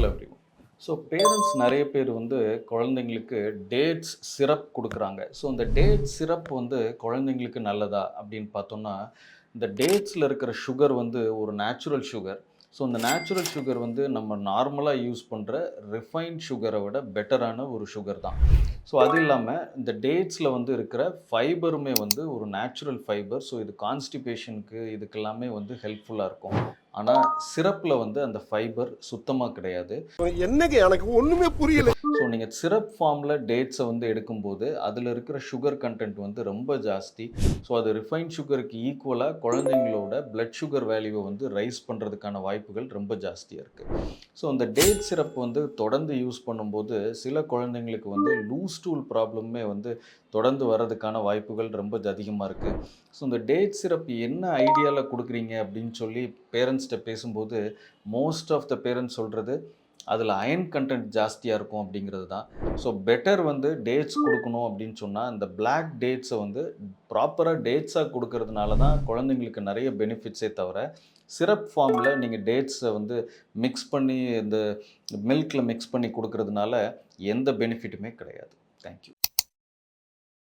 Hello everyone so parents நிறைய பேர் வந்து குழந்தைங்களுக்கு டேட்ஸ் சிரப் கொடுக்குறாங்க. ஸோ இந்த டேட் சிரப் வந்து குழந்தைங்களுக்கு நல்லதா அப்படின்னு பார்த்தோம்னா இந்த டேட்ஸில் இருக்கிற சுகர் வந்து ஒரு நேச்சுரல் சுகர் ஸோ இந்த நேச்சுரல் சுகர் வந்து நம்ம நார்மலாக யூஸ் பண்ணுற ரிஃபைன்ட் சுகரை விட பெட்டரான ஒரு சுகர் தான். ஸோ அது இல்லாமல் இந்த டேட்ஸில் வந்து இருக்கிற ஃபைபருமே வந்து ஒரு நேச்சுரல் ஃபைபர் ஸோ இது கான்ஸ்டிபேஷனுக்கு இதுக்கெல்லாமே வந்து ஹெல்ப்ஃபுல்லாக இருக்கும். ஆனால் சிரப்பில் வந்து அந்த ஃபைபர் சுத்தமாக கிடையாது. என்னங்க எனக்கு ஒண்ணுமே புரியல. ஸோ நீங்கள் சிரப் ஃபார்மில் டேட்ஸை வந்து எடுக்கும்போது அதில் இருக்கிற சுகர் கண்டென்ட் வந்து ரொம்ப ஜாஸ்தி. ஸோ அது ரிஃபைன் சுகருக்கு ஈக்குவலாக குழந்தைங்களோட பிளட் சுகர் வேல்யூவை வந்து ரைஸ் பண்ணுறதுக்கான வாய்ப்புகள் ரொம்ப ஜாஸ்தியாக இருக்குது ஸோ இந்த டேட் சிரப் வந்து தொடர்ந்து யூஸ் பண்ணும்போது சில குழந்தைங்களுக்கு வந்து லூஸ் டூல் ப்ராப்ளமே வந்து தொடர்ந்து வர்றதுக்கான வாய்ப்புகள் ரொம்ப அதிகமாக இருக்குது ஸோ இந்த டேட் சிரப் என்ன ஐடியாவில் கொடுக்குறீங்க அப்படின்னு சொல்லி பேரண்ட்ஸ்கிட்ட பேசும்போது மோஸ்ட் ஆஃப் த பேரண்ட்ஸ் சொல்கிறது அதில் அயன் கண்டென்ட் ஜாஸ்தியாக இருக்கும் அப்படிங்கிறது தான். ஸோ பெட்டர் வந்து டேட்ஸ் கொடுக்கணும் அப்படின்னு சொன்னால் இந்த பிளாக் டேட்ஸை வந்து ப்ராப்பராக டேட்ஸாக கொடுக்கறதுனால தான் குழந்தைங்களுக்கு நிறைய பெனிஃபிட்ஸே தவிர சிரப் ஃபார்மில் நீங்கள் டேட்ஸை வந்து மிக்ஸ் பண்ணி இந்த மில்கில் மிக்ஸ் பண்ணி கொடுக்கறதுனால எந்த பெனிஃபிட்டுமே கிடையாது. தேங்க்யூ